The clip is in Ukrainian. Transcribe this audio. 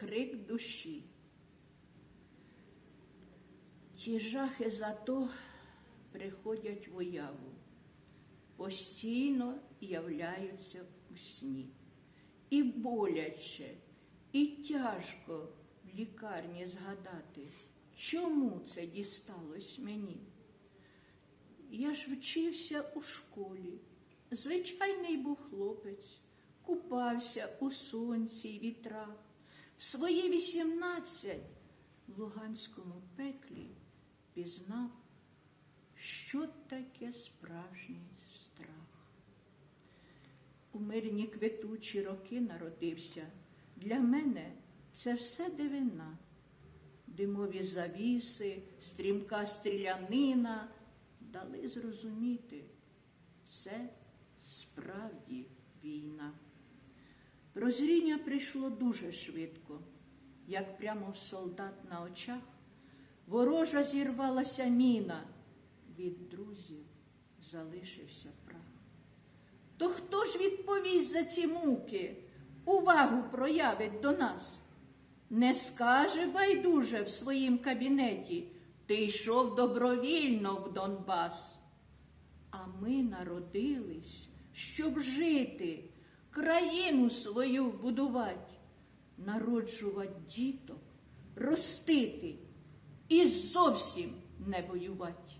крик душі. Ті жахи зато приходять в уяву, постійно являються у сні. І боляче, і тяжко в лікарні згадати, чому це дісталось мені. Я ж вчився у школі, звичайний був хлопець, купався у сонці й вітрах. Свої вісімнадцять в луганському пеклі пізнав, що таке справжній страх. У мирні квитучі роки народився. Для мене це все дивина. Димові завіси, стрімка стрілянина дали зрозуміти, це справді війна. Прозріння прийшло дуже швидко, як прямо в солдат на очах. Ворожа зірвалася міна, від друзів залишився прах. То хто ж відповість за ці муки, увагу проявить до нас? Не скаже байдуже в своїм кабінеті, ти йшов добровільно в Донбас. А ми народились, щоб жити, країну свою будувати, народжувати діток, ростити і зовсім не воювати.